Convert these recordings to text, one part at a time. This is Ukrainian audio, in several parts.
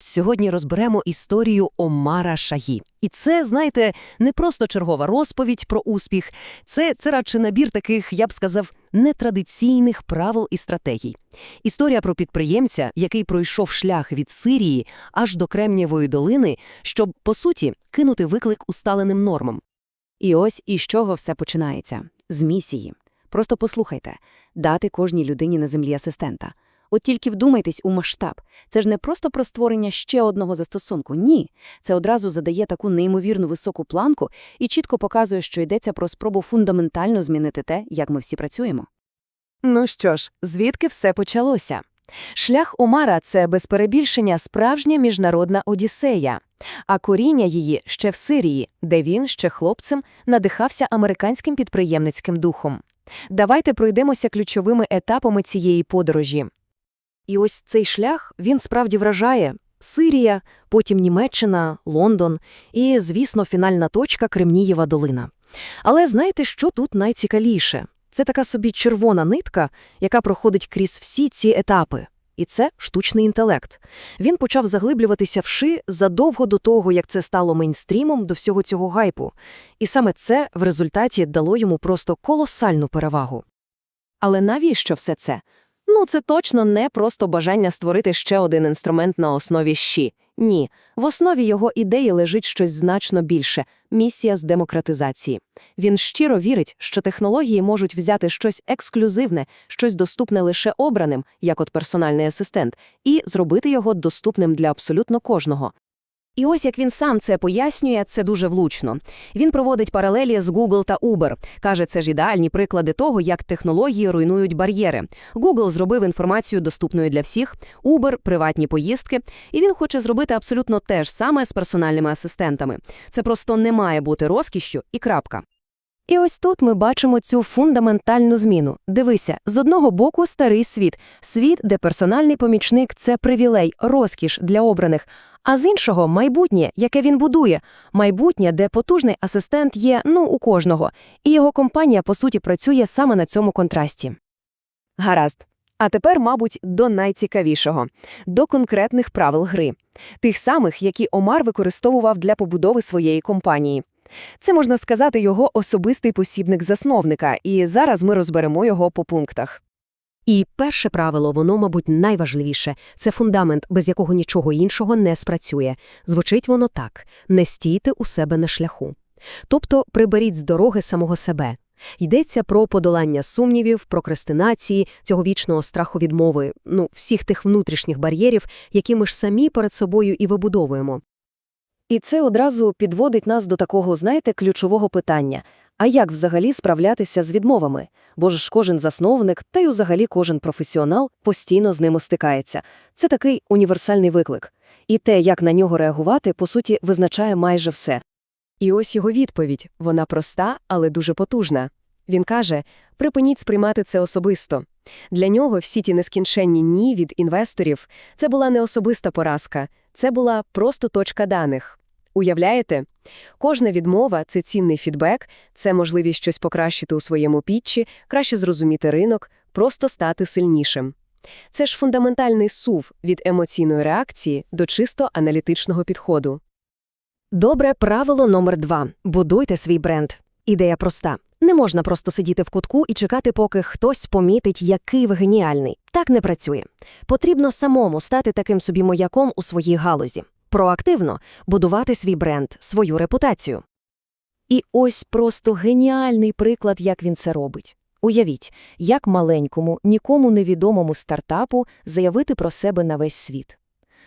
Сьогодні розберемо історію Омара Шагі. І це, знаєте, не просто чергова розповідь про успіх, це, це радше набір таких, я б сказав, нетрадиційних правил і стратегій. Історія про підприємця, який пройшов шлях від Сирії аж до Кремнієвої долини, щоб, по суті, кинути виклик усталеним нормам. І ось із чого все починається. З місії. Просто послухайте. Дати кожній людині на землі асистента. От тільки вдумайтесь у масштаб. Це ж не просто про створення ще одного застосунку. Ні. Це одразу задає таку неймовірну високу планку і чітко показує, що йдеться про спробу фундаментально змінити те, як ми всі працюємо. Ну що ж, звідки все почалося? Шлях Омара – це без перебільшення справжня міжнародна одіссея, а коріння її ще в Сирії, де він, ще хлопцем, надихався американським підприємницьким духом. Давайте пройдемося ключовими етапами цієї подорожі. І ось цей шлях, він справді вражає. Сирія, потім Німеччина, Лондон і, звісно, фінальна точка Кремнієва долина. Але знаєте, що тут найцікавіше? Це така собі червона нитка, яка проходить крізь всі ці етапи. І це штучний інтелект. Він почав заглиблюватися вши задовго до того, як це стало мейнстрімом до всього цього гайпу. І саме це в результаті дало йому просто колосальну перевагу. Але навіщо все це? Ну, це точно не просто бажання створити ще один інструмент на основі щі. Ні, в основі його ідеї лежить щось значно більше – місія з демократизації. Він щиро вірить, що технології можуть взяти щось ексклюзивне, щось доступне лише обраним, як от персональний асистент, і зробити його доступним для абсолютно кожного. І ось як він сам це пояснює, це дуже влучно. Він проводить паралелі з Google та Uber. Каже, це ж ідеальні приклади того, як технології руйнують бар'єри. Google зробив інформацію доступною для всіх, Uber – приватні поїздки, і він хоче зробити абсолютно те ж саме з персональними асистентами. Це просто не має бути розкішю і крапка. І ось тут ми бачимо цю фундаментальну зміну. Дивися, з одного боку старий світ, світ, де персональний помічник це привілей, розкіш для обраних, а з іншого майбутнє, яке він будує, майбутнє, де потужний асистент є ну у кожного, і його компанія по суті працює саме на цьому контрасті. Гаразд. А тепер, мабуть, до найцікавішого до конкретних правил гри, тих самих, які Омар використовував для побудови своєї компанії. Це можна сказати його особистий посібник засновника, і зараз ми розберемо його по пунктах. І перше правило, воно, мабуть, найважливіше це фундамент, без якого нічого іншого не спрацює. Звучить воно так: не стійте у себе на шляху. Тобто приберіть з дороги самого себе. Йдеться про подолання сумнівів, прокрастинації, цього вічного страху відмови, ну, всіх тих внутрішніх бар'єрів, які ми ж самі перед собою і вибудовуємо. І це одразу підводить нас до такого, знаєте, ключового питання. А як взагалі справлятися з відмовами? Бо ж кожен засновник, та й взагалі кожен професіонал постійно з ними стикається. Це такий універсальний виклик. І те, як на нього реагувати, по суті, визначає майже все. І ось його відповідь. Вона проста, але дуже потужна. Він каже, припиніть сприймати це особисто. Для нього всі ті нескінченні «ні» від інвесторів – це була не особиста поразка, це була просто точка даних. Уявляєте? Кожна відмова – це цінний фідбек, це можливість щось покращити у своєму пітчі, краще зрозуміти ринок, просто стати сильнішим. Це ж фундаментальний сув від емоційної реакції до чисто аналітичного підходу. Добре правило номер два – будуйте свій бренд. Ідея проста. Не можна просто сидіти в кутку і чекати, поки хтось помітить, який ви геніальний. Так не працює. Потрібно самому стати таким собі мояком у своїй галузі. Проактивно будувати свій бренд, свою репутацію. І ось просто геніальний приклад, як він це робить. Уявіть, як маленькому, нікому невідомому стартапу заявити про себе на весь світ.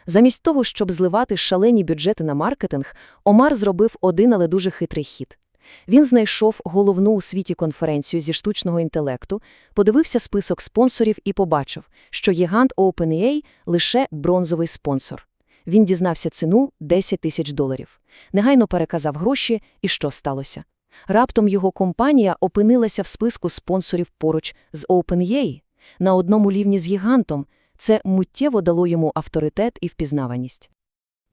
Замість того, щоб зливати шалені бюджети на маркетинг, Омар зробив один, але дуже хитрий хід. Він знайшов головну у світі конференцію зі штучного інтелекту, подивився список спонсорів і побачив, що гігант OpenAI – лише бронзовий спонсор. Він дізнався ціну 10 тисяч доларів. Негайно переказав гроші, і що сталося? Раптом його компанія опинилася в списку спонсорів поруч з OpenAI. На одному рівні з гігантом це миттєво дало йому авторитет і впізнаваність.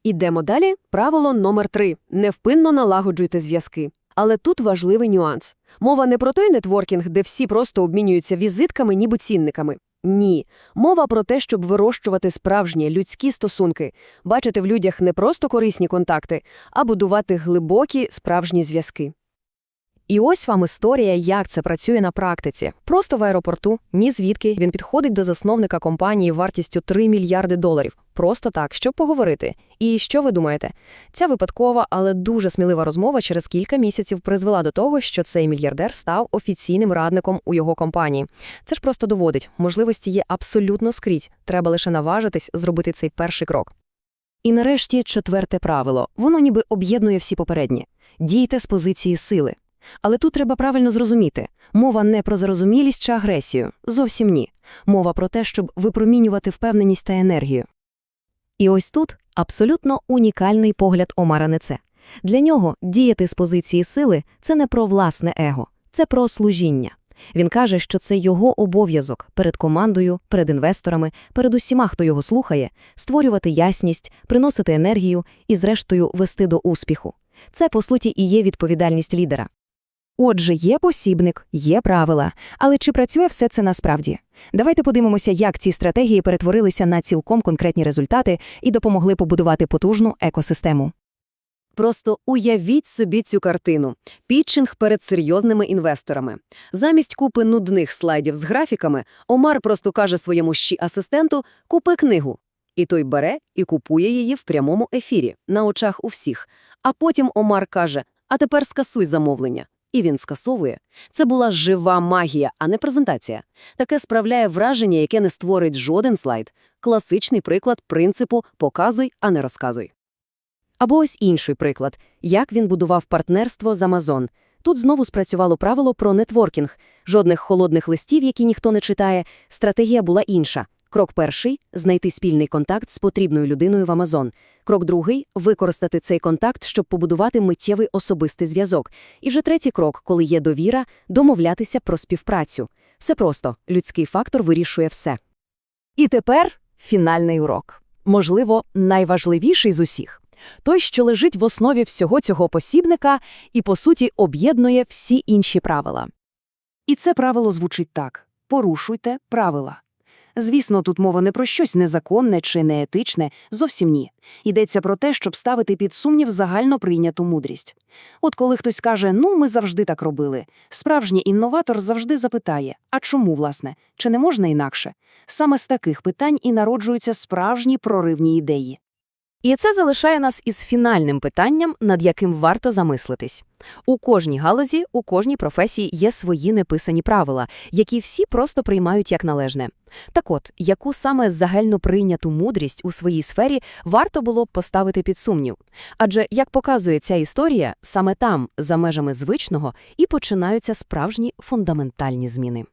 Ідемо далі. Правило номер три. Невпинно налагоджуйте зв'язки. Але тут важливий нюанс. Мова не про той нетворкінг, де всі просто обмінюються візитками, ніби цінниками. Ні. Мова про те, щоб вирощувати справжні людські стосунки, бачити в людях не просто корисні контакти, а будувати глибокі справжні зв'язки. І ось вам історія, як це працює на практиці. Просто в аеропорту, ні звідки, він підходить до засновника компанії вартістю 3 мільярди доларів. Просто так, щоб поговорити. І що ви думаєте? Ця випадкова, але дуже смілива розмова через кілька місяців призвела до того, що цей мільярдер став офіційним радником у його компанії. Це ж просто доводить, можливості є абсолютно скрізь, треба лише наважитись зробити цей перший крок. І нарешті четверте правило. Воно ніби об'єднує всі попередні. Дійте з позиції сили. Але тут треба правильно зрозуміти. Мова не про зарозумілість чи агресію. Зовсім ні. Мова про те, щоб випромінювати впевненість та енергію. І ось тут абсолютно унікальний погляд Омара Нece. Для нього діяти з позиції сили – це не про власне его, це про служіння. Він каже, що це його обов'язок перед командою, перед інвесторами, перед усіма, хто його слухає, створювати ясність, приносити енергію і, зрештою, вести до успіху. Це, по суті, і є відповідальність лідера. Отже, є посібник, є правила, але чи працює все це насправді? Давайте подивимося, як ці стратегії перетворилися на цілком конкретні результати і допомогли побудувати потужну екосистему. Просто уявіть собі цю картину. Пітчинг перед серйозними інвесторами. Замість купи нудних слайдів з графіками, Омар просто каже своєму щі-асистенту «купи книгу». І той бере і купує її в прямому ефірі, на очах у всіх. А потім Омар каже «а тепер скасуй замовлення». І він скасовує. Це була жива магія, а не презентація. Таке справляє враження, яке не створить жоден слайд. Класичний приклад принципу «показуй, а не розказуй». Або ось інший приклад. Як він будував партнерство з Amazon. Тут знову спрацювало правило про нетворкінг. Жодних холодних листів, які ніхто не читає. Стратегія була інша. Крок перший – знайти спільний контакт з потрібною людиною в Amazon. Крок другий – використати цей контакт, щоб побудувати миттєвий особистий зв'язок. І вже третій крок, коли є довіра, домовлятися про співпрацю. Все просто. Людський фактор вирішує все. І тепер фінальний урок. Можливо, найважливіший з усіх. Той, що лежить в основі всього цього посібника і, по суті, об'єднує всі інші правила. І це правило звучить так. Порушуйте правила. Звісно, тут мова не про щось незаконне чи неетичне, зовсім ні. Йдеться про те, щоб ставити під сумнів загально прийняту мудрість. От коли хтось каже, ну, ми завжди так робили, справжній інноватор завжди запитає, а чому, власне, чи не можна інакше? Саме з таких питань і народжуються справжні проривні ідеї. І це залишає нас із фінальним питанням, над яким варто замислитись. У кожній галузі, у кожній професії є свої неписані правила, які всі просто приймають як належне. Так от, яку саме загально прийняту мудрість у своїй сфері варто було б поставити під сумнів? Адже, як показує ця історія, саме там, за межами звичного, і починаються справжні фундаментальні зміни.